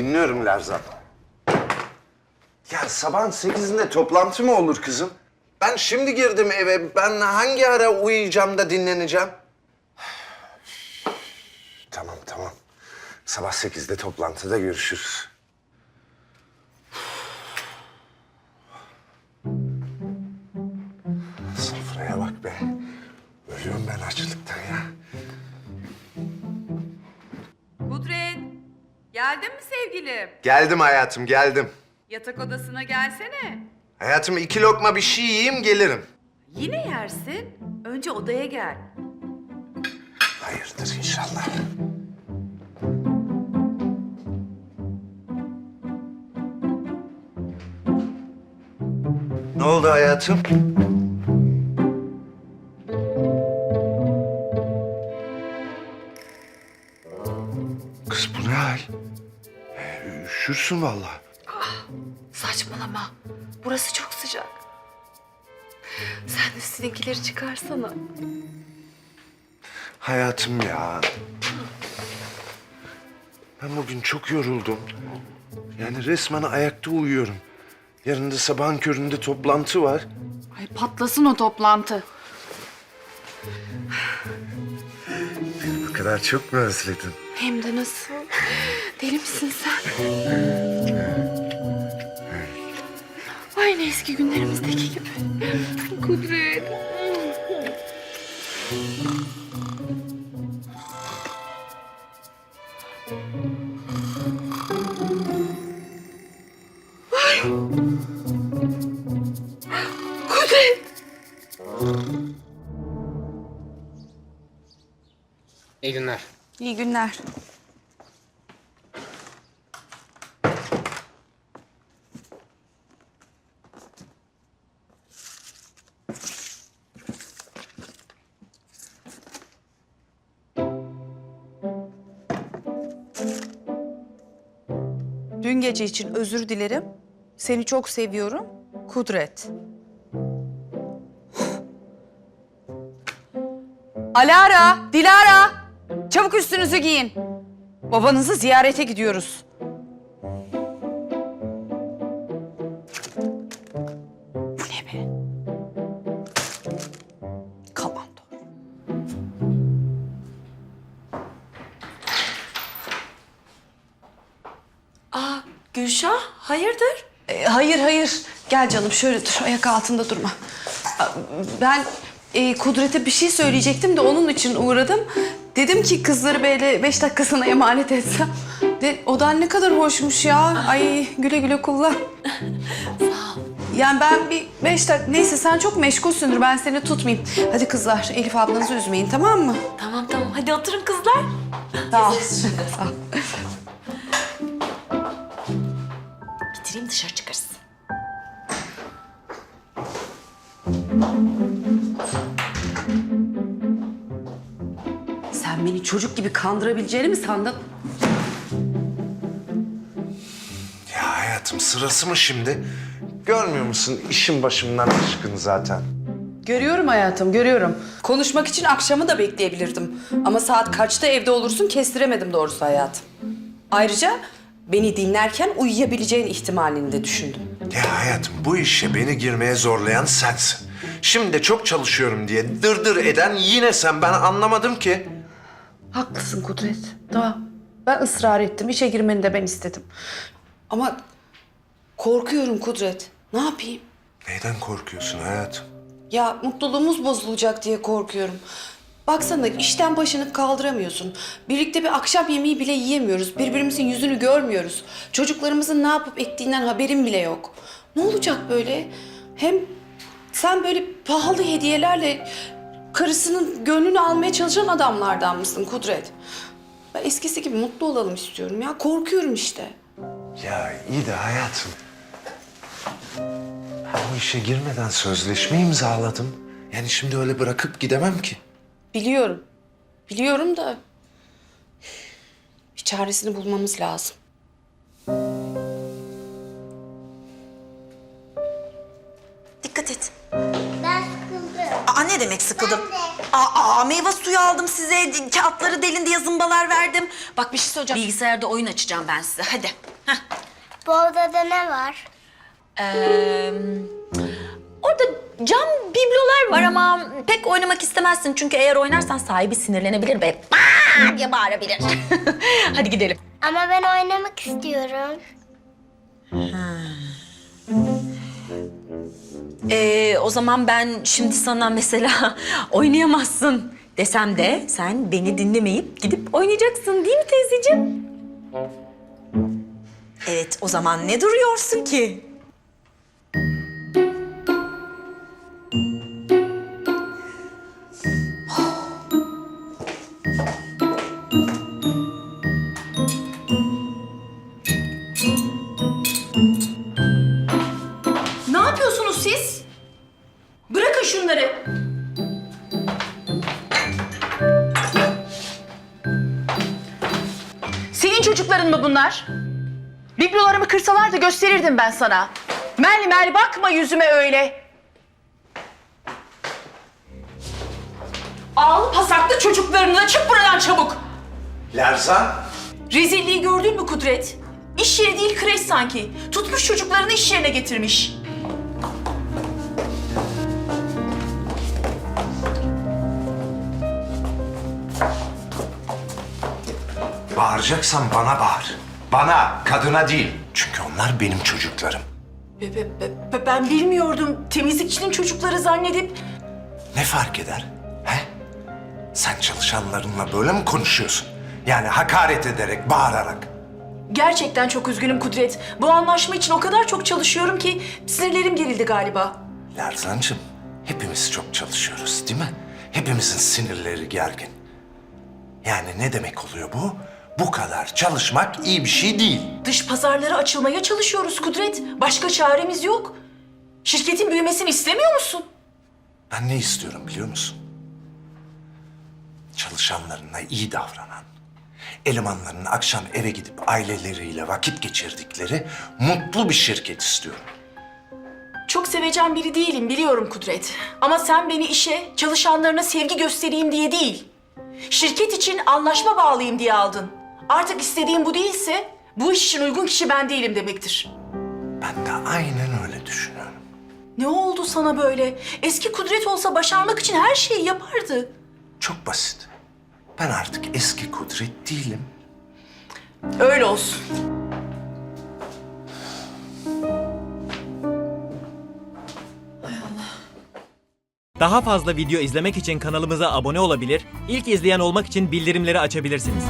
Dinliyorum Lerzan. Ya sabahın sekizinde toplantı mı olur kızım? Ben şimdi girdim eve. Ben hangi ara uyuyacağım da dinleneceğim? tamam tamam. Sabah sekizde toplantıda görüşürüz. Geldin mi sevgilim? Geldim hayatım geldim. Yatak odasına gelsene. Hayatım iki lokma bir şey yiyeyim gelirim. Yine yersin. Önce odaya gel. Hayırdır inşallah. Ne oldu hayatım? Üşürsün vallahi. Saçmalama. Burası çok sıcak. Sen üstündekileri çıkarsana. Hayatım ya. Ben bugün çok yoruldum. Yani resmen ayakta uyuyorum. Yarın da sabahın köründe toplantı var. Ay patlasın o toplantı. Bu kadar çok mu özledin? Hem de nasıl? Deli misin sen? Aynı eski günlerimizdeki gibi. Kudret. Ay. Kudret. İyi günler. İyi günler. Dün gece için özür dilerim. Seni çok seviyorum. Kudret. Alara, Dilara. Çabuk üstünüzü giyin. Babanızı ziyarete gidiyoruz. Gülşah, hayırdır? E, hayır hayır. Gel canım şöyle dur. Ayak altında durma. Ben e, Kudret'e bir şey söyleyecektim de onun için uğradım. Dedim ki kızları böyle beş dakikasına emanet etsem. De, o da ne kadar hoşmuş ya. Ay güle güle kullan. Yani ben bir beş dakika... Neyse sen çok meşgulsündür. Ben seni tutmayayım. Hadi kızlar Elif ablanızı üzmeyin tamam mı? Tamam tamam, hadi oturun kızlar. Sağ ol. Sağ ol. Bitireyim dışarı çıkarız. Sen beni çocuk gibi kandırabileceğini mi sandın? Ya hayatım sırası mı şimdi? Görmüyor musun? İşin başımdan aşkın zaten. Görüyorum hayatım, görüyorum. Konuşmak için akşamı da bekleyebilirdim. Ama saat kaçta evde olursun kestiremedim doğrusu hayatım. Ayrıca beni dinlerken uyuyabileceğin ihtimalini de düşündüm. Ya hayatım bu işe beni girmeye zorlayan sensin. Şimdi de çok çalışıyorum diye dırdır eden yine sen. Ben anlamadım ki. Haklısın Kudret. Tamam. Ben ısrar ettim. İşe girmeni de ben istedim. Ama korkuyorum Kudret. Ne yapayım? Neyden korkuyorsun hayatım? Ya mutluluğumuz bozulacak diye korkuyorum. Baksana işten başını kaldıramıyorsun. Birlikte bir akşam yemeği bile yiyemiyoruz. Birbirimizin yüzünü görmüyoruz. Çocuklarımızın ne yapıp ettiğinden haberim bile yok. Ne olacak böyle? Hem sen böyle pahalı hediyelerle karısının gönlünü almaya çalışan adamlardan mısın Kudret? Ben eskisi gibi mutlu olalım istiyorum ya. Korkuyorum işte. Ya iyi de hayatım. Ben bu işe girmeden sözleşme imzaladım. Yani şimdi öyle bırakıp gidemem ki. Biliyorum. Biliyorum da bir çaresini bulmamız lazım. Dikkat et. Ben sıkıldım. Aa ne demek sıkıldım? Ben de. Aa Aa, meyve suyu aldım size. Kağıtları delin diye zımbalar verdim. Bak bir şey söyleyeceğim. Bilgisayarda oyun açacağım ben size. Hadi. Heh. Bu odada ne var? Ee, orada cam biblolar var ama pek oynamak istemezsin. Çünkü eğer oynarsan sahibi sinirlenebilir ve "Aa!" diye bağırabilir. Hadi gidelim. Ama ben oynamak istiyorum. Ee, o zaman ben şimdi sana mesela oynayamazsın desem de sen beni dinlemeyip gidip oynayacaksın değil mi teyzeciğim? Evet, o zaman ne duruyorsun ki? Bunlar? Biblolarımı kırsalar da gösterirdim ben sana. Merli merli bakma yüzüme öyle. Al pasaklı çocuklarını da çık buradan çabuk. Lerzan. Rezilliği gördün mü Kudret? İş yeri değil kreş sanki. Tutmuş çocuklarını iş yerine getirmiş. Bağıracaksan bana bağır. Bana, kadına değil. Çünkü onlar benim çocuklarım. Be- be- be- be- Ben bilmiyordum. Temizlikçinin çocukları zannedip... Ne fark eder? He? Sen çalışanlarınla böyle mi konuşuyorsun? Yani hakaret ederek, bağırarak. Gerçekten çok üzgünüm Kudret. Bu anlaşma için o kadar çok çalışıyorum ki sinirlerim gerildi galiba. Lerzancığım, hepimiz çok çalışıyoruz değil mi? Hepimizin sinirleri gergin. Yani ne demek oluyor bu? Bu kadar çalışmak iyi bir şey değil. Dış pazarlara açılmaya çalışıyoruz Kudret. Başka çaremiz yok. Şirketin büyümesini istemiyor musun? Ben ne istiyorum biliyor musun? Çalışanlarına iyi davranan, elemanlarının akşam eve gidip aileleriyle vakit geçirdikleri mutlu bir şirket istiyorum. Çok sevecen biri değilim biliyorum Kudret. Ama sen beni işe, çalışanlarına sevgi göstereyim diye değil. Şirket için anlaşma bağlayayım diye aldın. Artık istediğin bu değilse bu iş için uygun kişi ben değilim demektir. Ben de aynen öyle düşünüyorum. Ne oldu sana böyle? Eski Kudret olsa başarmak için her şeyi yapardı. Çok basit. Ben artık eski Kudret değilim. Öyle olsun. Daha fazla video izlemek için kanalımıza abone olabilir, ilk izleyen olmak için bildirimleri açabilirsiniz.